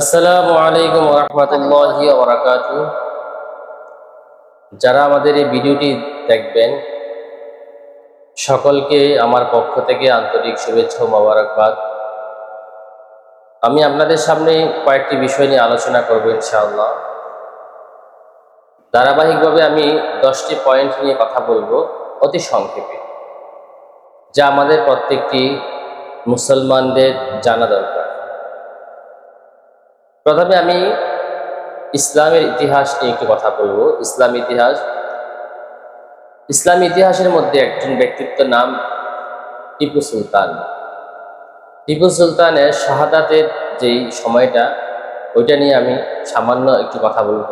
আসসালামু আলাইকুম রহমতুল্লাহি ওবরাকাত যারা আমাদের এই ভিডিওটি দেখবেন, সকলকে আমার পক্ষ থেকে আন্তরিক শুভেচ্ছা ও মোবারকবাদ। আমি আপনাদের সামনে কয়েকটি বিষয় নিয়ে আলোচনা করব ইনশাআল্লাহ। ধারাবাহিকভাবে আমি দশটি পয়েন্ট নিয়ে কথা বলব অতি সংক্ষেপে, যা আমাদের প্রত্যেকটি মুসলমানদের জানা দরকার। প্রথমে আমি ইসলামের ইতিহাস নিয়ে একটু কথা বলব। ইসলাম ইতিহাস। ইসলাম ইতিহাসের মধ্যে একজন ব্যক্তিত্ব নাম টিপু সুলতান। টিপু সুলতানের শাহাদাতের যেই সময়টা, ওইটা নিয়ে আমি সামান্য একটু কথা বলব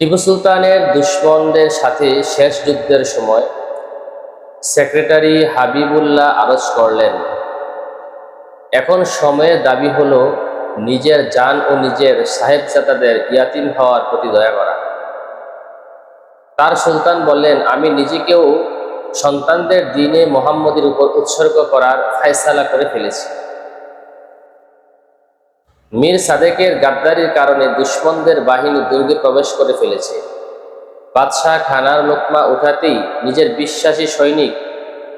টিপু সুলতানের দুশ্মনদের সাথে শেষ যুদ্ধের সময় সেক্রেটারি হাবিবুল্লাহ আরজ করলেন এখন সময়ের দাবি হলো নিজের জান ও নিজের সাহেবজাদাদের ইয়াতিম হওয়ার প্রতি দয়া করা। তার সুলতান বললেন, আমি নিজেকেও সন্তানদের দিনে মোহাম্মদের উপর উৎসর্গ করার ফায়সালা করে ফেলেছি। মীর সাদেকের গাদ্দারির কারণে দুশ্মনদের বাহিনী দুর্গে প্রবেশ করে ফেলেছে। বাদশাহ খানার লোকমা উঠাতেই নিজের বিশ্বাসী সৈনিক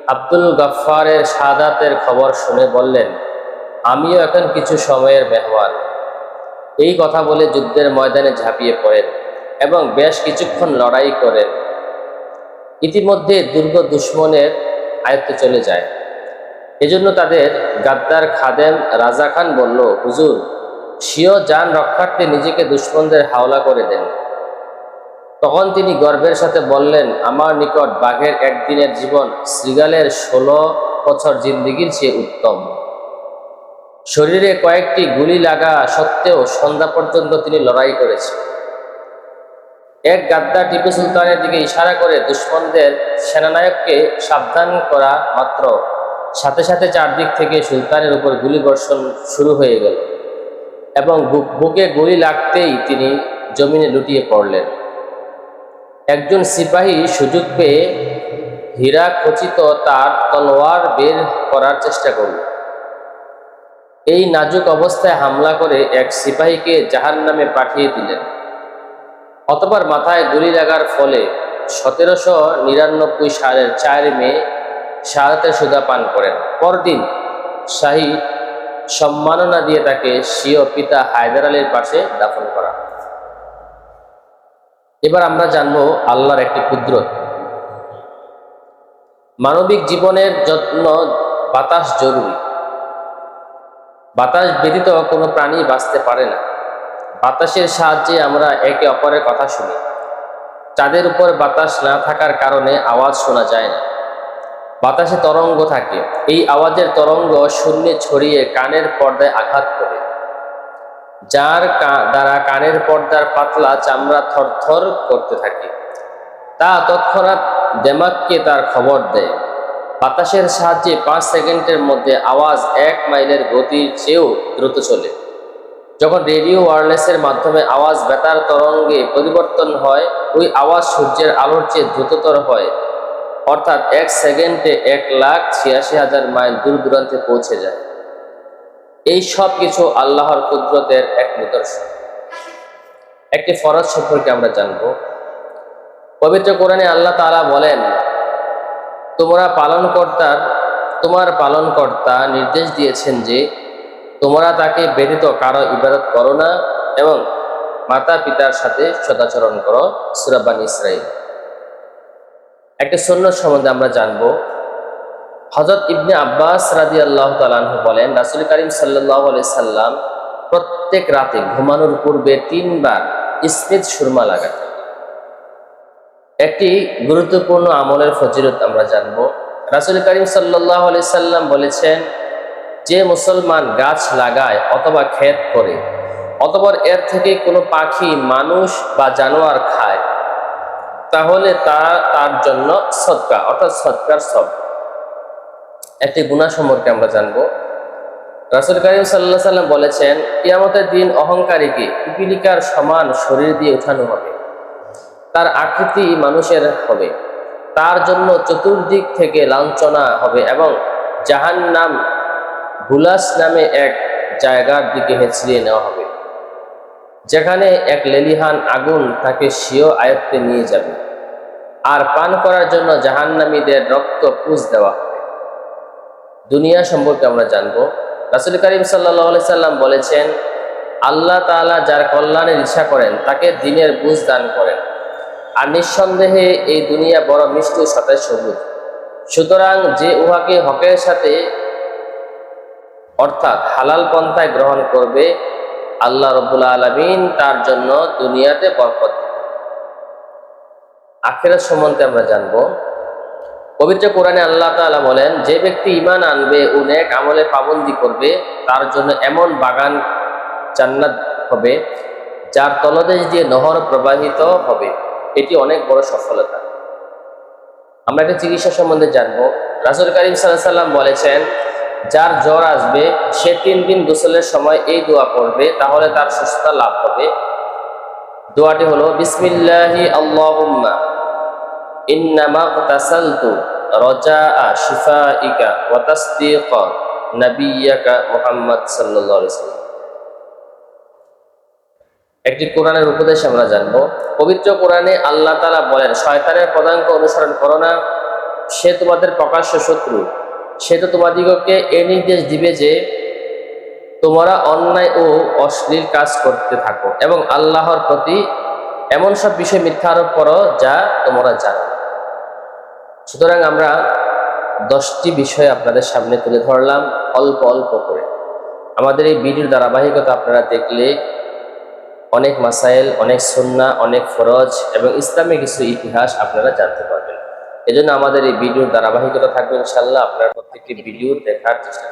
আব্দুল গাফফারের সাদাতের খবর শুনে বললেন আমিও এখন কিছু সময়ের মেহমান। এই কথা বলে যুদ্ধের ময়দানে ঝাঁপিয়ে পড়েন এবং বেশ কিছুক্ষণ লড়াই করেন। ইতিমধ্যে দুর্গ দুশ্মনের আয়ত্তে চলে যায়। এজন্য তাদের গাদ্দার খাদেম রাজা খান বলল, হুজুর, স্বীয় যান রক্ষার্থে নিজেকে দুশ্মনদের হাওলা করে দেন। তখন তিনি গর্বের সাথে বললেন, আমার নিকট বাঘের একদিনের জীবন শ্রীগালের ষোলো বছর জিন্দিগির চেয়ে উত্তম। শরীরে কয়েকটি গুলি লাগা সত্ত্বেও সন্ধ্যা পর্যন্ত তিনি লড়াই করেছেন। এক গাদ্দা টিপু সুলতানের দিকে ইশারা করে দুশ্মনদের সেনানায়ককে সাবধান করা মাত্র। সাথে সাথে চারদিক থেকে সুলতানের উপর গুলি বর্ষণ শুরু হয়ে গেল এবং বুকে গুলি লাগতেই তিনি জমিনে লুটিয়ে পড়লেন। একজন সিপাহী সুযোগ পেয়ে হীরা খচিত তার তলোয়ার বের করার চেষ্টা করল। এই নাজুক অবস্থায় হামলা করে এক সিপাহীকে জাহান নামে পাঠিয়ে দিলেন। অতবার মাথায় গুলি লাগার ফলে সতেরোশো নিরানব্বই সালের চার মে শাহাদাতের সুদা পান করেন। পরদিন শাহী সম্মাননা দিয়ে তাকে স্বীয় পিতা হায়দার আলীর পাশে দাফন করা এবার আমরা জানব আল্লাহর একটি কুদরত। মানবিক জীবনের যত্ন বাতাস জরুরি। বাতাস ব্যতীত কোনো প্রাণী বাঁচতে পারে না। বাতাসের সাহায্যে আমরা একে অপরের কথা শুনি। চাঁদের উপর বাতাস না থাকার কারণে আওয়াজ শোনা যায় না। বাতাসে তরঙ্গ থাকে। এই আওয়াজের তরঙ্গ শূন্যে ছড়িয়ে কানের পর্দায় আঘাত করে। যার দ্বারা কানের পর্দার পাতলা চামড়া থরথর করতে থাকে। তা তৎক্ষণাৎ দেমাককে তার খবর দেয়। বাতাসের সাহায্যে পাঁচ সেকেন্ডের মধ্যে আওয়াজ এক মাইলের গতির চেয়েও দ্রুত চলে। যখন রেডিও ওয়ারলেসের মাধ্যমে আওয়াজ বেতার তরঙ্গে পরিবর্তন হয়, ওই আওয়াজ সূর্যের আলোর চেয়ে দ্রুততর হয়। অর্থাৎ এক সেকেন্ডে এক লাখ ছিয়াশি হাজার মাইল দূর দূরান্তে পৌঁছে যায়। এই সব কিছু আল্লাহর কুদরতের এক নিদর্শন। একটি ফরজ সম্পর্কে আমরা জানব। পবিত্র কোরআনে আল্লাহ তালা বলেন তোমরা পালনকর্তার, তোমার পালনকর্তা নির্দেশ দিয়েছেন যে তোমরা তাকে ব্যতীত কারও ইবাদত করো না এবং মাতা পিতার সাথে সদাচরণ করো সুরাবান ইসরাইল একটা সৈন্য সম্বন্ধে আমরা জানব। হজরত ইবনে আব্বাস রাজি আল্লাহ তালাহ বলেন, রাসুল করিম সাল্লাহ সাল্লাম প্রত্যেক রাতে ঘুমানোর পূর্বে তিনবার স্মৃত সুরমা লাগাতেন। একটি গুরুত্বপূর্ণ আমলের ফজিরত আমরা জানব। রাসুল করিম সাল্লাহ সাল্লাম বলেছেন, যে মুসলমান গাছ লাগায় অথবা ক্ষেত করে, অতপর এর থেকে কোনো পাখি, মানুষ বা জানোয়ার খায়, তাহলে তা, তার জন্য সৎকা অর্থাৎ সৎকার সব। একটি গুণা সম্পর্কে আমরা জানব। রাসুল করিম সাল্লাহ সাল্লাম বলেছেন, কিয়ামতের দিন অহংকারীকে পিপিলিকার সমান শরীর দিয়ে উঠানো হবে। তার আকৃতি মানুষের হবে। তার জন্য চতুর্দিক থেকে লাঞ্ছনা হবে এবং জাহান নাম হুলাস নামে এক জায়গার দিকে হেঁচড়িয়ে নেওয়া হবে। যেখানে এক লেলিহান আগুন তাকে স্বীয় আয়ত্তে নিয়ে যাবে। আর পান করার জন্য জাহান্নামীদের রক্ত পুষ দেওয়া হবে। দুনিয়া সম্পর্কে আমরা জানব। রাসুল করিম সাল্লাহ সাল্লাম বলেছেন, আল্লাহ তাআলা যার কল্যাণের ইচ্ছা করেন, তাকে দিনের বুঝ দান করেন। আর নিঃসন্দেহে এই দুনিয়া বড় মিষ্টি সাথে সবুজ। সুতরাং যে উহাকে হকের সাথে, অর্থাৎ হালাল পন্থায় গ্রহণ করবে, আল্লাহ রবুল আলমিন তার জন্য দুনিয়াতে বরকত আখেরা সম্বন্ধে আমরা জানব, পবিত্র কোরআনে আল্লাহ তাআলা বলেন, যে ব্যক্তি ইমান আনবে ও নেক আমলে পাবন্দি করবে, তার জন্য এমন বাগান জান্নাত হবে, যার তলদেশ দিয়ে নহর প্রবাহিত হবে। এটি অনেক বড় সফলতা। আমরা একটা চিকিৎসা সম্বন্ধে জানব। রাসুল করিম সাল্লাহ সাল্লাম বলেছেন, যার জ্বর আসবে, সে তিন দিন গোসলের সময় এই দোয়া পড়বে, তাহলে তার সুস্থতা লাভ হবে। দোয়াটি হলো, বিসমিল্লাহি আল্লাহুম্মা, ইন্নামা তাসালতু রজাআ শিফাইকা ওয়া তাসদীকা নাবিয়্যাকা মুহাম্মদ সাল্লাল্লাহু আলাইহি ওয়াসাল্লাম। একটি কোরআনের উপদেশ আমরা জানব। পবিত্র কোরআনে আল্লাহ তালা বলেন, শয়তানের পদাঙ্ক অনুসরণ করো না। সে তোমাদের প্রকাশ্য শত্রু। সে তো তোমাদিগকে এ নির্দেশ দিবে যে তোমরা অন্যায় ও অশ্লীল কাজ করতে থাকো এবং আল্লাহর প্রতি এমন সব বিষয় মিথ্যা আরোপ করো যা তোমরা জানো সুতরাং আমরা দশটি বিষয় আপনাদের সামনে তুলে ধরলাম অল্প অল্প করে। আমাদের এই ভিডিওর ধারাবাহিকতা আপনারা দেখলে অনেক মাসাইল, অনেক সন্না অনেক ফরজ এবং ইসলামিক কিছু ইতিহাস আপনারা জানতে পারবেন। এজন্য আমাদের এই ভিডিওর ধারাবাহিকতা থাকবে ইনশাল্লাহ আপনারা প্রত্যেকটি ভিডিও দেখার চেষ্টা